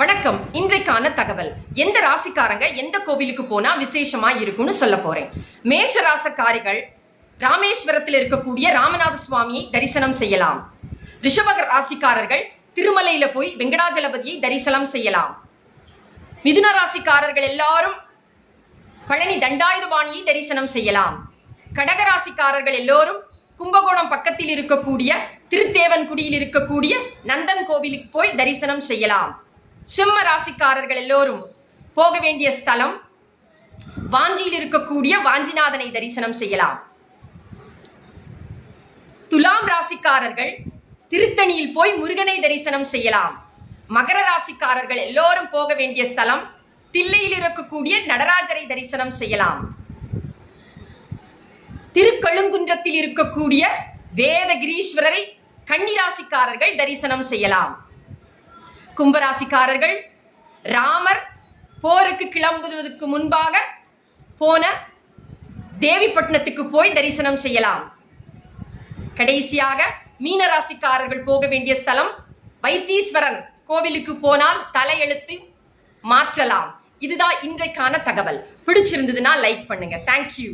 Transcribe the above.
வணக்கம். இன்றைக்கான தகவல். எந்த ராசிக்காரங்க எந்த கோவிலுக்கு போனா விசேஷமா இருக்கும்னு சொல்ல போறேன். மேஷ ராசக்காரிகள் ராமேஸ்வரத்தில் இருக்கக்கூடிய ராமநாத சுவாமியை தரிசனம் செய்யலாம். ரிஷப ராசிக்காரர்கள் திருமலையில போய் வெங்கடாஜலபதியை தரிசனம் செய்யலாம். மிதுன ராசிக்காரர்கள் எல்லாரும் பழனி தண்டாயுதபாணியை தரிசனம் செய்யலாம். கடக ராசிக்காரர்கள் எல்லோரும் கும்பகோணம் பக்கத்தில் இருக்கக்கூடிய திருத்தேவன்குடியில் இருக்கக்கூடிய நந்தன் கோவிலுக்கு போய் தரிசனம் செய்யலாம். சிம்ம ராசிக்காரர்கள் எல்லோரும் போக வேண்டிய ஸ்தலம் வாஞ்சியில் இருக்கக்கூடிய வாஞ்சிநாதனை தரிசனம் செய்யலாம். துலாம் ராசிக்காரர்கள் திருத்தணியில் போய் முருகனை தரிசனம் செய்யலாம். மகர ராசிக்காரர்கள் எல்லோரும் போக வேண்டிய ஸ்தலம் தில்லையில் இருக்கக்கூடிய நடராஜரை தரிசனம் செய்யலாம். திருக்கழுங்குன்றத்தில் இருக்கக்கூடிய வேதகிரீஸ்வரரை கன்னிராசிக்காரர்கள் தரிசனம் செய்யலாம். கும்பராசிக்காரர்கள் ராமர் போருக்கு கிளம்புவதற்கு முன்பாக போன தேவிப்பட்டினத்துக்கு போய் தரிசனம் செய்யலாம். கடைசியாக மீனராசிக்காரர்கள் போக வேண்டிய ஸ்தலம் வைத்தீஸ்வரன் கோவிலுக்கு போனால் தலையெழுத்து மாற்றலாம். இதுதான் இன்றைக்கான தகவல். பிடிச்சிருந்ததுன்னா லைக் பண்ணுங்க. தேங்க்யூ